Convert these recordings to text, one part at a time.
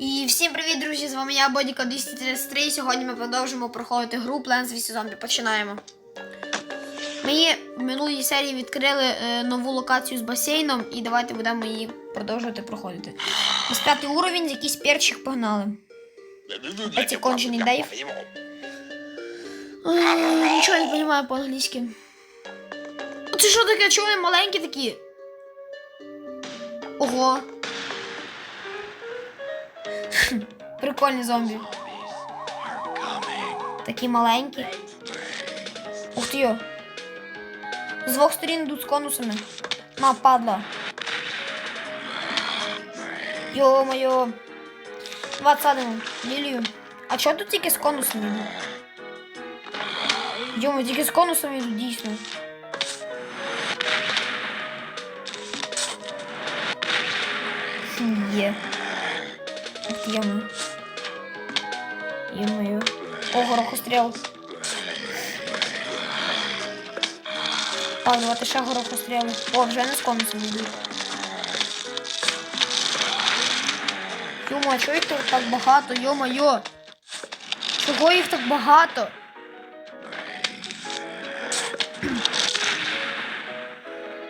І всім привіт, друзі! З вами я, Бодіка 233. Сьогодні ми продовжимо проходити гру Plants vs. Zombie. Починаємо. Ми її в минулій серії відкрили е, нову локацію з басейном, і давайте будемо її продовжувати проходити. Ось п'ятий уровень, якийсь перчик погнали. Эти конченый Дэйв. Е, Нічого не розумію по-англійськи. Це що таке? Чого вони маленькі такі? Ого. Прикольні зомбі. Такі маленькі. Ух ти йо. З двох сторін йдуть з конусами. На, падла. Йо-моє. Два садимо. Лілію. А чого тут тільки з конусами йдуть? Йомо, тільки з конусами йдуть дійсно. Є. Ух ти, Йо-моє. О, горохостріл. Так, давайте ще горохостріли. О, вже не з конусами йдуть. Йомо, а чого їх тут так багато? Йо-моє. Чого їх так багато?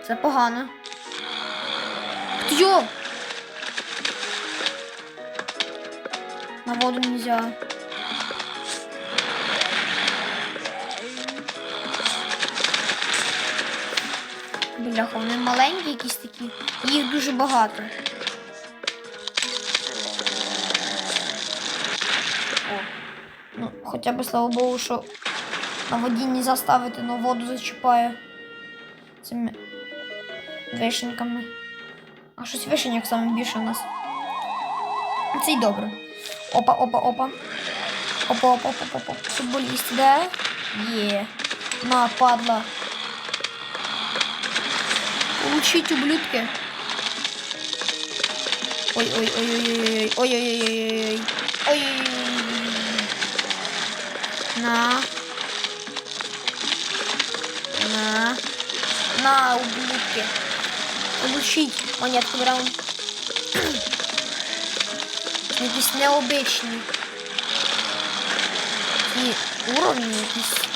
Це погано. Йо! На воду нельзя. Бляха, вони маленькі якісь такі. Їх дуже багато. О. Ну, хоча б слава Богу, що на воді не заставити, но воду зачіпає цими вишеньками. А щось вишеньок саме більше у нас. Це й добре. Опа, опа, опа. Опа, опа, опа, опа. Футболіст, де? Є. На, падла. Получить, ублюдки. Ой-ой-ой-ой-ой-ой-ой-ой-ой. Ой-ой-ой. На. На. На, ублюдки. Получить монетку брал. Здесь необичні. И уровень здесь.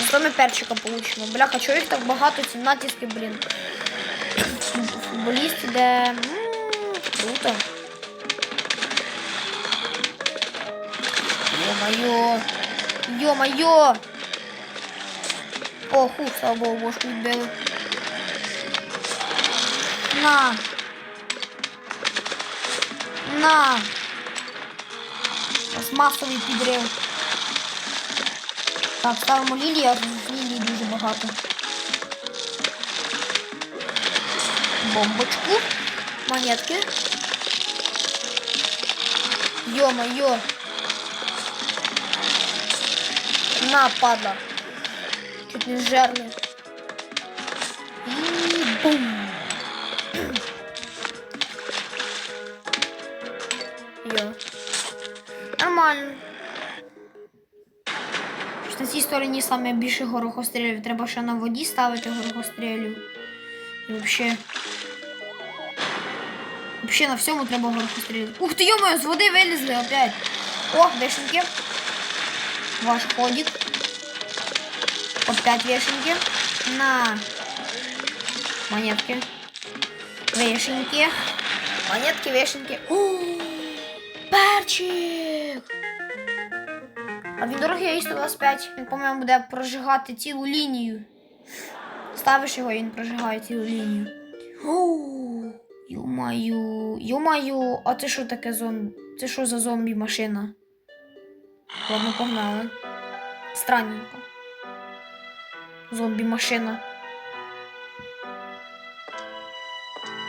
Зато ми перчика получимо. Бляха, чого їх так багато, ці натиски, блін. Футболіст іде. М, Круто. Йо-моє. Йо-моє. О, хух, слава Богу, бошку відбили. На. На. Ось масовий підрив. Так, ставимо лілії, а лілії дуже багато. Бомбочку. Монетки. Йо-моє. На, падла. Чуть не жерли. І бум. Йо. Нормально. Цій стороні саме більше горохострілів. Треба ще на воді ставити горохострілів. І взагалі. Взагалі на всьому треба горохострілів. Ух ти, йомою, з води вилізли опять. О, вишеньки. Ваш ходик. Опять вишеньки. На. Монетки. Вишеньки. Монетки, вишеньки. О, перчик. А він дорогий є 125. Він, по-моєму, буде прожигати цілу лінію. Ставиш його, і він прожигає цілу лінію. О, Ю-маю, ю-маю, а це що таке зомбі? Це що за зомбі-машина? Ладно, погнали. Странненько. Зомбі-машина.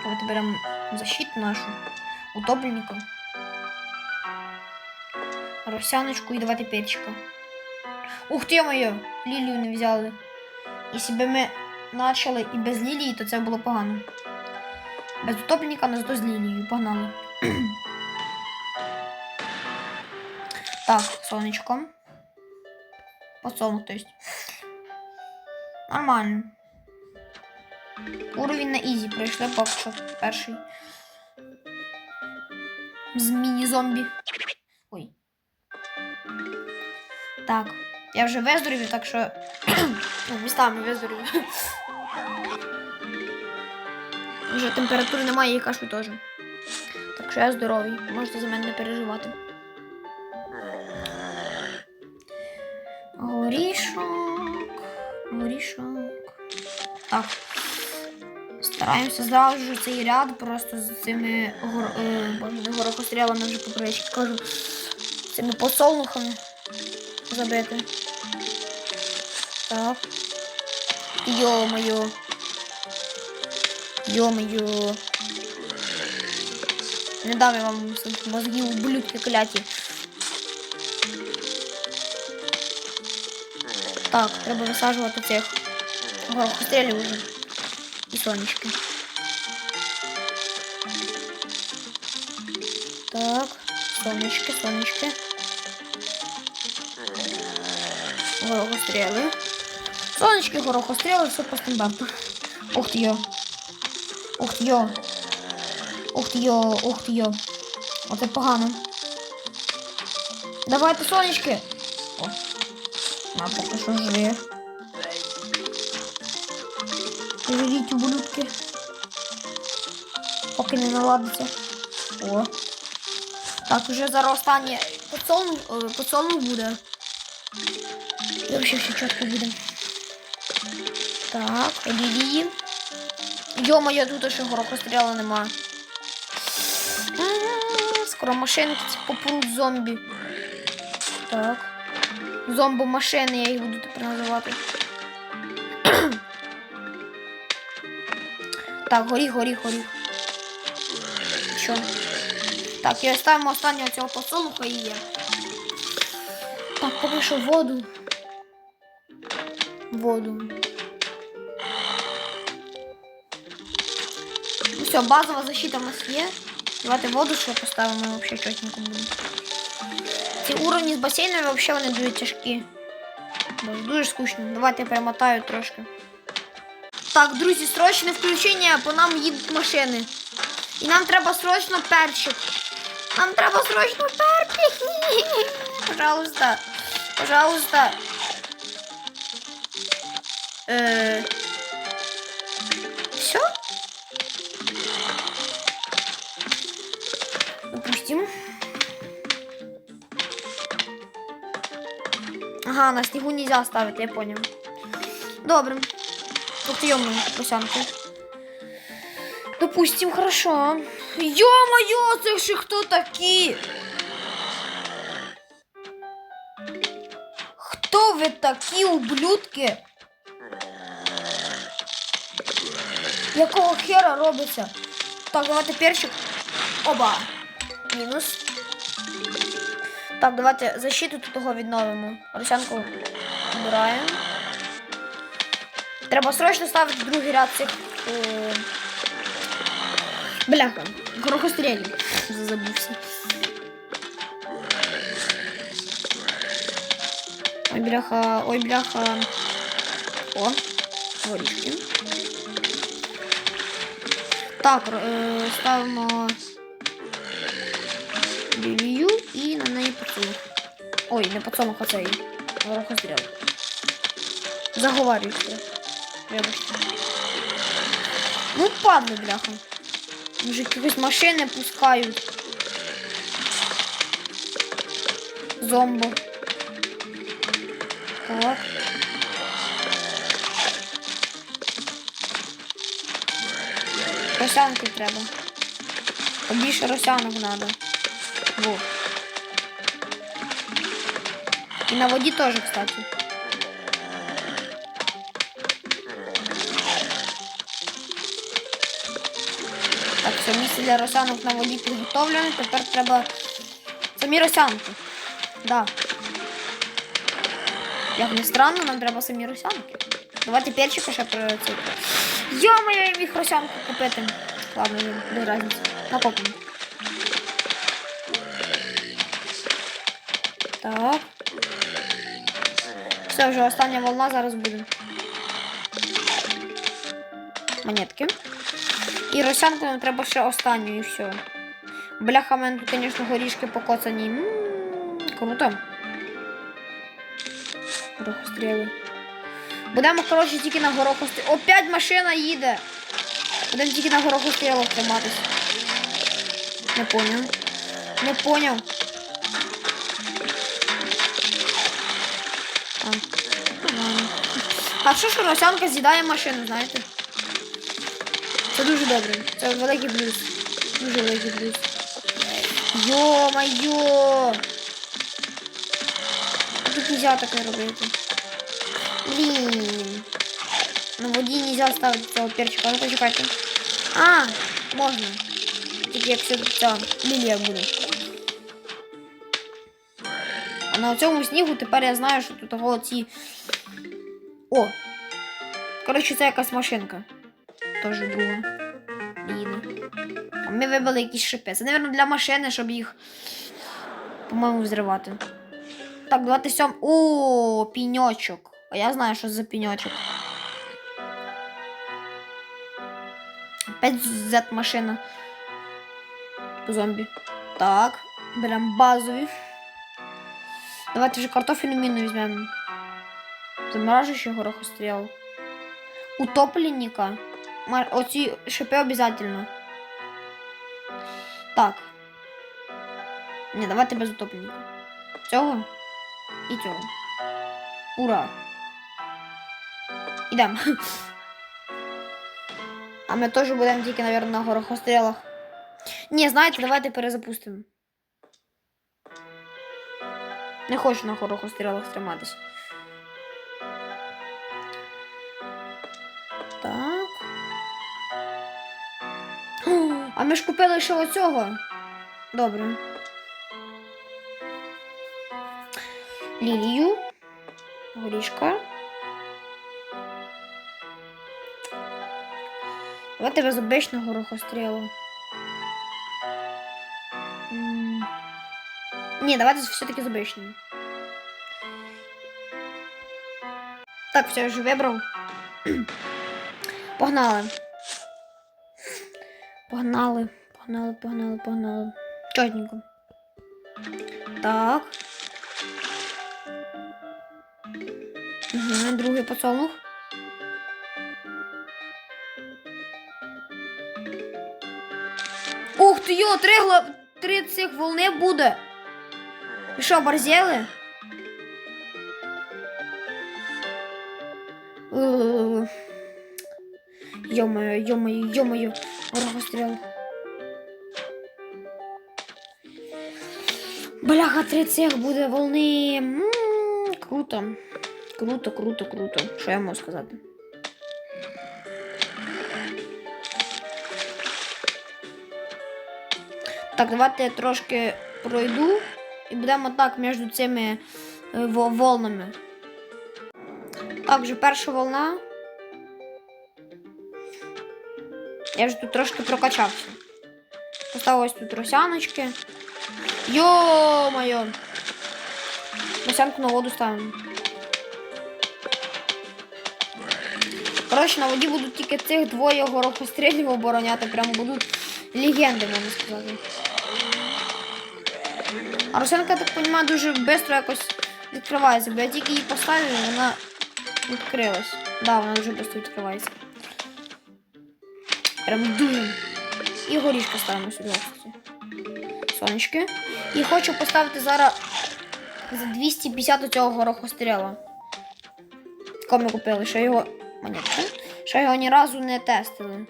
Давайте беремо защиту нашу. Утопленника. Росяночку і давайте перчика. Ух ти моє! Лілію не взяли. Якщо б ми почали і без лілії, то це було погано. Без утопленника, але зато з лілією. Погнали. так, сонечко. Подсолнух, то есть. Нормально. Уровень на ізі пройшли поки перший. З міні-зомбі. Ой. Так. Я вже виздоровів, так що. ну, містами виздоровів. Вже температури немає і кашлю теж. Так що я здоровий. Можете за мене не переживати. Горішок. Горішок. Так. Стараємося зразу ж цей ряд просто з цими гор... е, боже, не горохострілами вже по кажу. Цими посолнухами забити. Так. Йо-моє. Йо-моє. Не дам я вам своїх мозгів ублюдки кляті. Так, треба висаджувати цих горохострілів уже. І сонечки. Так, сонечки, сонечки. Горохостріли. Сонечки, горохостріли, все по стандарту. Ух ти йо. Ух ти йо. Ух ти йо, ух ти йо. Оце погано. Давайте, сонечки. О. На, поки що жри. Живіть, ублюдки. Поки не наладиться. О. Так, вже зараз останнє поцолнув, е, буде. І взагалі все чітко буде. Так, лілії. Йо-моє, тут ще горохостріла нема. Скоро машинки ці попруть зомбі. Так. Зомбо-машини, я їх буду тепер називати. Так, горіх, горіх, горіх. Що? Так, і ставимо останнього цього посолуха і є. Так, поки воду. Воду. Ну все, базова защита у нас є. Давайте воду ще поставимо, взагалі чотенько буде. Ці уровні з басейнами взагалі вони дуже тяжкі. Бо Дуже скучно. Давайте я перемотаю трошки. Так, друзі, срочне включення, по нам їдуть машини. І нам треба срочно перчик. Нам треба срочно перчик. Пожалуйста. Пожалуйста. Э... Все? Допустим. Ага, на снегу нельзя ставить, я понял. Добре. Ух ты, ё просянки. Допустим, хорошо. Ё-моё, це ще хто такі? Хто ви такі, ублюдки? Якого хера робиться? Так, давайте перчик. Оба. Мінус. Так, давайте защиту тут того відновимо. Росянку вбираємо. Треба срочно ставити другий ряд цих. Е... Бляха, горохострілів. Забувся. Ой, бляха, ой, бляха. О, горішки. Так, е, ставимо лілію і на неї поцілух. Ой, не поцілух, а цей. Горохостріл. Заговарюйся. Вибачте. Ну, падли, бляха. Може, якісь машини пускають. Зомбо. Росянки треба. Побільше росянок треба. Во. І на воді теж, кстати. Так, все, місце для росянок на воді підготовлене. Тепер треба самі росянки. Да. Як не странно, нам треба самі росянки. Давайте перчика ще про це. Йо-моє, я міг росянку купити. Ладно, без разниці. Накопимо. Так. Все, вже остання волна зараз буде. Монетки. І росянку нам треба ще останню і все. Бляха, мене тут, звісно, горішки покоцані. М, Круто. Горохостріли. Будемо, коротше, тільки на гороху горохострілах. Опять машина їде. Будемо тільки на горохострілах триматись. Не поняв. Не поняв. А, що ж росянка з'їдає машину, знаєте? Це дуже добре. Це великий плюс. Дуже великий плюс. Йо-майо! Тут нельзя так не робити. Блін. На воді нельзя ставити цього перчика. Ну почекайте. А. Тільки якщо тут ця лілія буде. А на цьому снігу тепер я знаю, що тут того ці. О! Коротше, це якась машинка. Теж була. Блін. А ми вибили якісь шипи. Це, мабуть, для машини, щоб їх, по-моєму, взривати. Так, 27. О, піньочок. А я знаю, що за піньочок. Опять Z-машина. Зомбі. Так, беремо базові. Давайте вже картофельну міну візьмемо. Заморажуючий горохостріл. Утопленника. Оці шипи обов'язково. Так. Ні, давайте без утопленника. Цього і цього. Ура! Ідемо. А ми теж будемо тільки, мабуть, на горохострілах. Ні, знаєте, давайте перезапустимо. Не хочу на горохострілах триматись. Так. А ми ж купили ще оцього. Добре. Лілію. Горішка. Давайте без обичного горохострілу. М. Ні, давайте все-таки з обичним. Так, все, я вже вибрав. Погнали. Погнали, погнали, погнали, погнали. Чотненько. Так. Угу, другий поцолнух. Ти йо, три, гла... три цих волни буде. Ви що, борзели? Йо-моє, йо-моє, йо-моє, горохостріл. Бляха, три цих буде волни. М, Круто. Круто, круто, круто. Що я можу сказати? Так, давайте я трошки пройду і будемо так між цими е, волнами. Так, вже перша волна. Я вже тут трошки прокачався. Поставив ось тут росяночки. Йо-моє! Росянку на воду ставимо. Коротше, на воді будуть тільки цих двоє горохострілів обороняти. Прямо будуть легенди, можна сказати. А Росянка, я так розумію, дуже швидко якось відкривається, бо я тільки її поставив, і вона відкрилась. Да, вона дуже швидко відкривається. Прям дуже. І горішки ставимо сюди. Сонечки. І хочу поставити зараз за 250 цього горохостріла. Кого ми купили, що його. Монетки. Що його ні разу не тестили.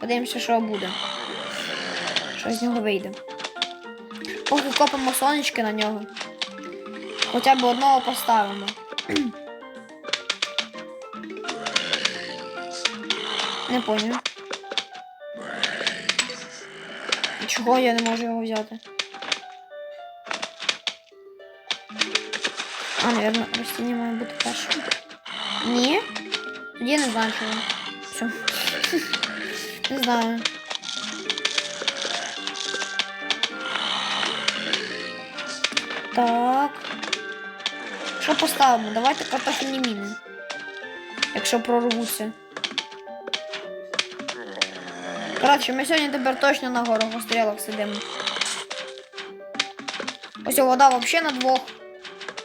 Подивимося, що буде. Що з нього вийде. Поки копимо сонечки на нього. Хоча б одного поставимо. Не поняв. Чого я не можу його взяти? А, наверное, растіння має бути першим. Ні? Тоді не знаю чого. Все. Не знаю. Так. Що поставимо? Давайте картофельні міни. Якщо прорвуться. Коротше, ми сьогодні тепер точно на горохострілах сидимо. Ось вода взагалі на двох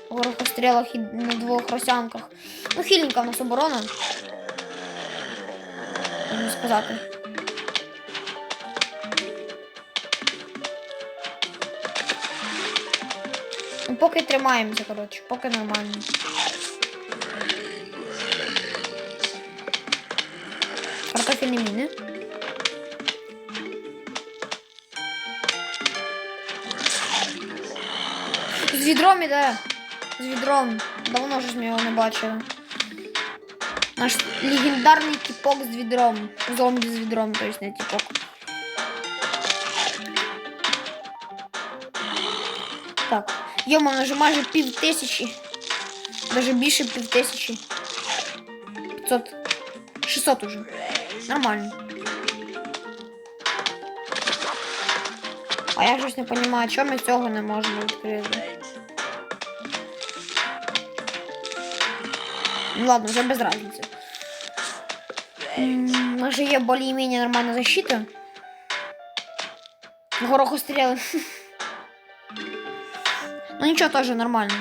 горохострілах і на двох росянках. Ну, хільненька в нас оборона. Можна сказати. Ну, поки тримаємося, коротше, поки нормально. Картофельні міни. З відром іде. З відром. Давно ж ми його не бачили. Наш легендарний тіпок з відром. Зомбі з відром, то есть не тіпок. Так. Йома, вже майже пів тисячі. Даже більше пів тисячі. 500. 600 уже. Нормально. А я щось не розумію, чому ми цього не можемо відкрити. Ну ладно, вже без разницы. М, У нас же є более-менее нормальна защита. Горохостріли. Ну нічого, теж нормально.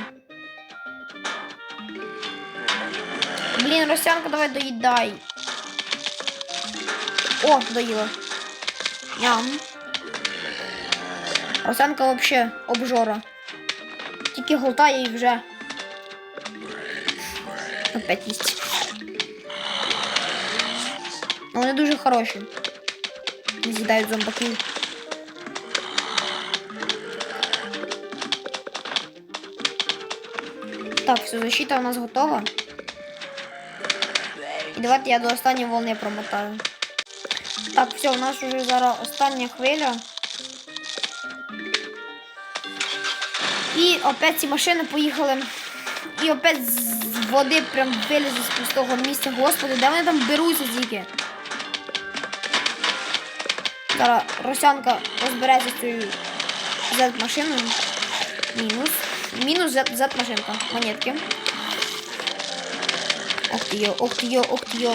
Блін, Росянка, давай доїдай. О, доїла. Ням. Росянка вообще обжора. Тільки глотає і вже. Опять їсть. Ну, Вони дуже хороші. З'їдають зомбаків. Так, все, защита у нас готова. І давайте я до останньої волни промотаю. Так, все, у нас вже зараз остання хвиля. І опять ці машини поїхали. І опять з води прям вилізли з пустого місця. Господи, де вони там беруться тільки? Зараз Росянка розбереться з цією Z-машиною. Мінус. Мінус Z- Z-машинка. Монетки. Ох ти йо, ох ти йо, ох ти йо.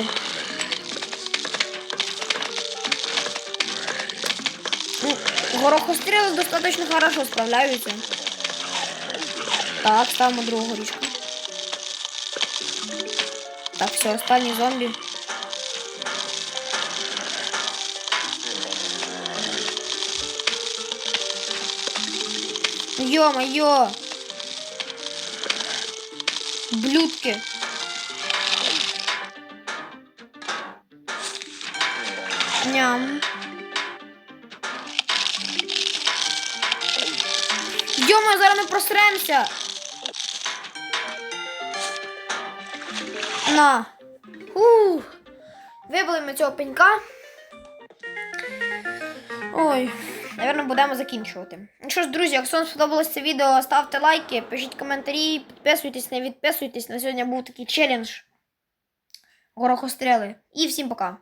Ну, горохостріли достаточно хорошо справляються. Так, ставимо другу горішку. Так, все, останній зомбі. Ё-моё! Блюдки. Ням. Йома, зараз ми просремся. На. Ух. Вибили ми цього пенька. Ой, напевно, будемо закінчувати. Що ж, друзі, якщо вам сподобалось це відео, ставте лайки, пишіть коментарі, підписуйтесь, не відписуйтесь. На сьогодні був такий челендж. Горохостріли. І всім пока.